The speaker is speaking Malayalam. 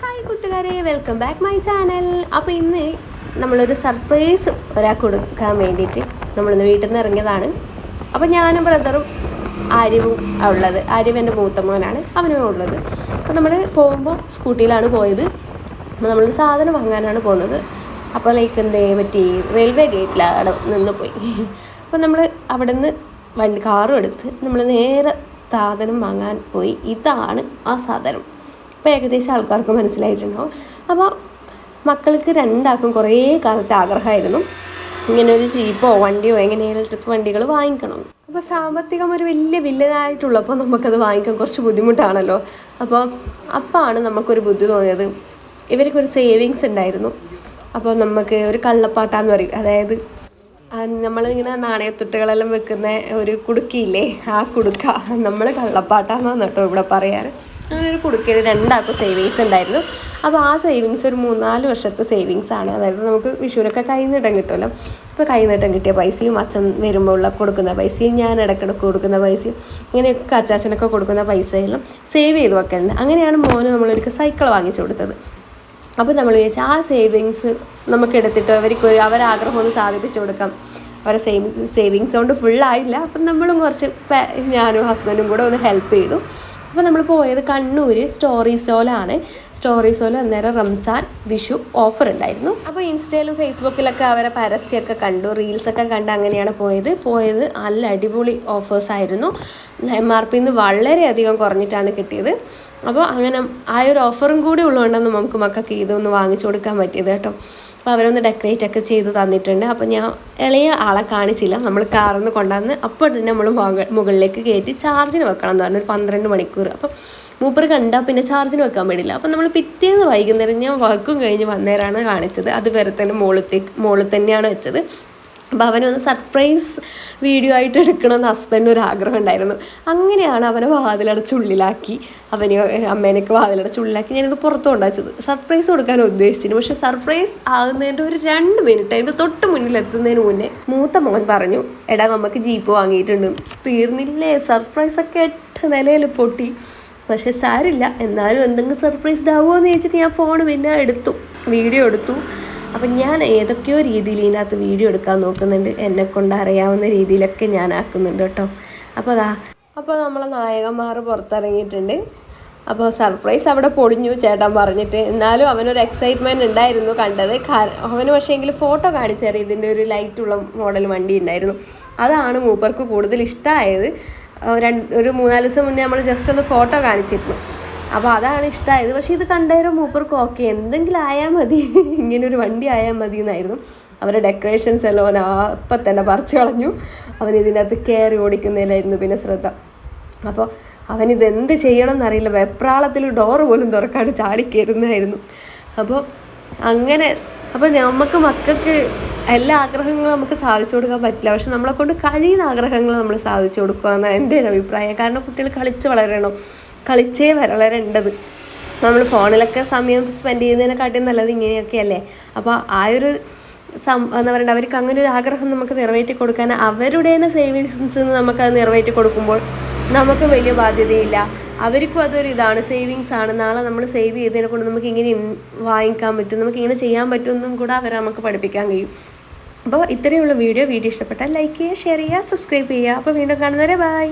ഹായ് കൂട്ടുകാരെ. വെൽക്കം ബാക്ക് മൈ ചാനൽ അപ്പോൾ ഇന്ന് നമ്മളൊരു സർപ്രൈസ് ഒരാൾക്ക് കൊടുക്കാൻ വേണ്ടിയിട്ട് നമ്മളിന്ന് വീട്ടിൽ നിന്ന് ഇറങ്ങിയതാണ്. അപ്പോൾ ഞാനും ബ്രദറും ആര്യവും ഉള്ളത്. ആര്യവ് എന്റെ മൂത്ത മോനാണ്. അവനും ഉള്ളത്. അപ്പോൾ നമ്മൾ പോകുമ്പോൾ സ്കൂട്ടിയിലാണ് പോയത്. അപ്പോൾ നമ്മളൊരു സാധനം വാങ്ങാനാണ് പോകുന്നത്. അപ്പോൾ ലൈക്ക് എന്തേ പറ്റി? റെയിൽവേ ഗേറ്റിലാണ് നിന്ന് പോയി. അപ്പോൾ നമ്മൾ അവിടെ നിന്ന് വണ്ടി കാറും എടുത്ത് നമ്മൾ നേരെ സാധനം വാങ്ങാൻ പോയി. ഇതാണ് ആ സാധനം. ഇപ്പോൾ ഏകദേശം ആൾക്കാർക്ക് മനസ്സിലായിട്ടുണ്ടാവും. അപ്പോൾ മക്കൾക്ക് രണ്ടാൾക്കും കുറേ കാലത്തെ ആഗ്രഹമായിരുന്നു. ഇങ്ങനെ ഒരു ജീപ്പോ വണ്ടിയോ എങ്ങനെ ഇലക്ട്രിക് വണ്ടികൾ വാങ്ങിക്കണം. അപ്പോൾ സാമ്പത്തികം ഒരു വലിയ വില്ലനായിട്ടുള്ളപ്പോൾ നമുക്കത് വാങ്ങിക്കാൻ കുറച്ച് ബുദ്ധിമുട്ടാണല്ലോ. അപ്പോൾ അപ്പാണ് നമുക്കൊരു ബുദ്ധി തോന്നിയത്. ഇവർക്കൊരു സേവിങ്സ് ഉണ്ടായിരുന്നു. അപ്പോൾ നമുക്ക് ഒരു കള്ളപ്പാട്ടാന്ന് പറയും. അതായത് നമ്മളിങ്ങനെ നാണയത്തുട്ടുകളെല്ലാം വെക്കുന്ന ഒരു കുടുക്കിയില്ലേ? ആ കുടുക്ക നമ്മൾ കള്ളപ്പാട്ടാന്നാണ് കേട്ടോ ഇവിടെ പറയാറ്. ഒരു കുടുക്കയിൽ രണ്ടാൾക്കും സേവിങ്സ് ഉണ്ടായിരുന്നു. അപ്പോൾ ആ സേവിങ്സ് ഒരു മൂന്നാൽ വർഷത്തെ സേവിങ്സ് ആണ്. അതായത് നമുക്ക് വിഷുവിനൊക്കെ കൈനീട്ടം കിട്ടുമല്ലോ. ഇപ്പോൾ കൈനീട്ടം കിട്ടിയ പൈസയും അച്ഛൻ വരുമ്പോൾ ഉള്ള കൊടുക്കുന്ന പൈസയും ഞാൻ ഇടയ്ക്കിടയ്ക്ക് കൊടുക്കുന്ന പൈസയും ഇങ്ങനെയൊക്കെ അച്ചാച്ചനൊക്കെ കൊടുക്കുന്ന പൈസയെല്ലാം സേവ് ചെയ്ത് വെക്കലുണ്ട്. അങ്ങനെയാണ് മോന് നമ്മളൊരിക്കൽ സൈക്കിൾ വാങ്ങിച്ചു കൊടുത്തത്. അപ്പോൾ നമ്മൾ വിചാരിച്ചു ആ സേവിങ്സ് നമുക്ക് എടുത്തിട്ട് അവർക്ക് ഒരു അവരാഗ്രഹം ഒന്ന് സാധിപ്പിച്ചു കൊടുക്കാം. അവരെ സേവ് സേവിങ്സ് കൊണ്ട് ഫുള്ളായില്ല അപ്പം നമ്മളും കുറച്ച് ഞാനും ഹസ്ബൻഡും കൂടെ ഒന്ന് ഹെൽപ്പ് ചെയ്തു. അപ്പോൾ നമ്മൾ പോയത് കണ്ണൂർ സ്റ്റോറീസോലാണ് സ്റ്റോറീസോയിൽ അന്നേരം റംസാൻ വിഷു ഓഫർ ഉണ്ടായിരുന്നു. അപ്പോൾ ഇൻസ്റ്റയിലും ഫേസ്ബുക്കിലൊക്കെ അവരെ പരസ്യമൊക്കെ കണ്ടു റീൽസൊക്കെ കണ്ട് അങ്ങനെയാണ് പോയത്. പോയത് നല്ല അടിപൊളി ഓഫേഴ്സ് ആയിരുന്നു. എം ആർ പിന്ന് വളരെയധികം കുറഞ്ഞിട്ടാണ് കിട്ടിയത്. അപ്പോൾ അങ്ങനെ ആ ഒരു ഓഫറും കൂടി ഉള്ളതുകൊണ്ടാണ് നമുക്ക് മക്കൾക്ക് ഇതൊന്ന് വാങ്ങിച്ചു കൊടുക്കാൻ പറ്റിയത് കേട്ടോ. അപ്പോൾ അവരൊന്ന് ഡെക്കറേറ്റ് ഒക്കെ ചെയ്ത് തന്നിട്ടുണ്ട്. അപ്പോൾ ഞാൻ ഇളയ ആളെ കാണിച്ചില്ല. നമ്മൾ കാറിന്ന് കൊണ്ടുവന്ന് അപ്പോൾ തന്നെ നമ്മൾ മുകളിലേക്ക് കയറ്റി ചാർജിന് വെക്കണം എന്ന് പറഞ്ഞു. ഒരു പന്ത്രണ്ട് മണിക്കൂർ. അപ്പം മൂപ്പർ കണ്ടാൽ പിന്നെ ചാർജിന് വെക്കാൻ പാടില്ല. അപ്പം നമ്മൾ പിറ്റേന്ന് വൈകുന്നേരം ഞാൻ വർക്കും കഴിഞ്ഞ് വന്നേരാണ് കാണിച്ചത്. അത് വരെ തന്നെ മുകളിലേക്ക് മുകളിൽ തന്നെയാണ് വെച്ചത്. അപ്പോൾ അവനൊന്ന് സർപ്രൈസ് വീഡിയോ ആയിട്ട് എടുക്കണമെന്ന് ഹസ്ബൻഡിന് ഒരു ആഗ്രഹം ഉണ്ടായിരുന്നു. അങ്ങനെയാണ് അവനെ വാതിലടച്ച് ഉള്ളിലാക്കി. അവന് അമ്മേനൊക്കെ വാതിലടച്ച് ഉള്ളിലാക്കി ഞാനിത് പുറത്തു കൊണ്ടുവച്ചത് സർപ്രൈസ് കൊടുക്കാൻ ഉദ്ദേശിച്ചിരുന്നു. പക്ഷെ സർപ്രൈസ് ആകുന്നതിന്റെ ഒരു രണ്ട് മിനിറ്റ് അതിന്റെ തൊട്ട് മുന്നിൽ എത്തുന്നതിന് മുന്നേ മൂത്ത മോൻ പറഞ്ഞു എടാ നമുക്ക് ജീപ്പ് വാങ്ങിയിട്ടുണ്ട്. തീർന്നില്ലേ? സർപ്രൈസ് ഒക്കെ എട്ട് നിലയിൽ പൊട്ടി. പക്ഷെ സാരില്ല. എന്നാലും എന്തെങ്കിലും സർപ്രൈസ്ഡ് ആവുമോ എന്ന് ചോദിച്ചിട്ട് ഞാൻ ഫോൺ പിന്നെ എടുത്തു. വീഡിയോ എടുത്തു. അപ്പം ഞാൻ ഏതൊക്കെയോ രീതിയിൽ ഇതിനകത്ത് വീഡിയോ എടുക്കാൻ നോക്കുന്നുണ്ട്. എന്നെ കൊണ്ട് അറിയാവുന്ന രീതിയിലൊക്കെ ഞാൻ ആക്കുന്നുണ്ട് കേട്ടോ. അപ്പോൾ അതാ അപ്പോൾ നമ്മളെ നായകന്മാർ പുറത്തിറങ്ങിയിട്ടുണ്ട്. അപ്പോൾ സർപ്രൈസ് അവിടെ പൊളിഞ്ഞു ചേട്ടൻ പറഞ്ഞിട്ട്. എന്നാലും അവനൊരു എക്സൈറ്റ്മെന്റ് ഉണ്ടായിരുന്നു കണ്ടത്. അവന് പക്ഷേ എങ്കിൽ ഫോട്ടോ കാണിച്ചേറി ഇതിന്റെ ഒരു ലൈറ്റുള്ള മോഡൽ വണ്ടി ഉണ്ടായിരുന്നു. അതാണ് മൂപ്പർക്ക് കൂടുതൽ ഇഷ്ടമായത്. രണ്ട് ഒരു മൂന്നാൽ ദിവസം മുന്നേ നമ്മൾ ജസ്റ്റ് ഒന്ന് ഫോട്ടോ കാണിച്ചിരുന്നു. അപ്പോൾ അതാണ് ഇഷ്ടമായത് പക്ഷേ ഇത് കണ്ടേരം മൂപ്പർക്ക് ഓക്കെ. എന്തെങ്കിലും ആയാൽ മതി. ഇങ്ങനെ ഒരു വണ്ടി ആയാൽ മതി എന്നായിരുന്നു അവരുടെ ഡെക്കറേഷൻസ് എല്ലാം അവൻ അപ്പം തന്നെ പറിച്ചു കളഞ്ഞു. അവൻ ഇതിനകത്ത് കയറി ഓടിക്കുന്നതിലായിരുന്നു പിന്നെ ശ്രദ്ധ. അപ്പോൾ അവനിത് എന്ത് ചെയ്യണം എന്നറിയില്ല വെപ്രാളത്തിൽ ഡോറ് പോലും തുറക്കാണ്ട് ചാടിക്കയറുന്നതായിരുന്നു അപ്പോൾ അങ്ങനെ അപ്പോൾ നമുക്ക് മക്കൾക്ക് എല്ലാ ആഗ്രഹങ്ങളും നമുക്ക് സാധിച്ചു കൊടുക്കാൻ പറ്റില്ല. പക്ഷെ നമ്മളെ കൊണ്ട് കഴിയുന്ന ആഗ്രഹങ്ങൾ നമ്മൾ സാധിച്ചു കൊടുക്കുക എന്നാണ് എന്റെ ഒരു അഭിപ്രായം. കാരണം കുട്ടികൾ കളിച്ച് വളരണം. കളിച്ചേ വരളരേണ്ടത്. നമ്മൾ ഫോണിലൊക്കെ സമയം സ്പെൻഡ് ചെയ്യുന്നതിനെക്കാട്ടിയും നല്ലത് ഇങ്ങനെയൊക്കെയല്ലേ? അപ്പോൾ ആ ഒരു സം എന്താ പറയുക അവർക്ക് അങ്ങനെ ഒരു ആഗ്രഹം നമുക്ക് നിറവേറ്റി കൊടുക്കാൻ അവരുടെ തന്നെ സേവിങ്സ് നമുക്ക് അത് നിറവേറ്റി കൊടുക്കുമ്പോൾ നമുക്ക് വലിയ ബാധ്യതയില്ല. അവർക്കും അതൊരു ഇതാണ് സേവിങ്സ് ആണ്. നാളെ നമ്മൾ സേവ് ചെയ്തതിനെ കൊണ്ട് നമുക്ക് ഇങ്ങനെ വാങ്ങിക്കാൻ പറ്റും നമുക്ക് ഇങ്ങനെ ചെയ്യാൻ പറ്റുമെന്നും കൂടെ അവർ നമുക്ക് പഠിപ്പിക്കാൻ കഴിയും. അപ്പോൾ ഇത്രയുള്ള വീഡിയോ. വീഡിയോ ഇഷ്ടപ്പെട്ടാൽ ലൈക്ക് ചെയ്യുക ഷെയർ ചെയ്യുക സബ്സ്ക്രൈബ് ചെയ്യുക. അപ്പോൾ വീണ്ടും കാണുന്നവരെ ബൈ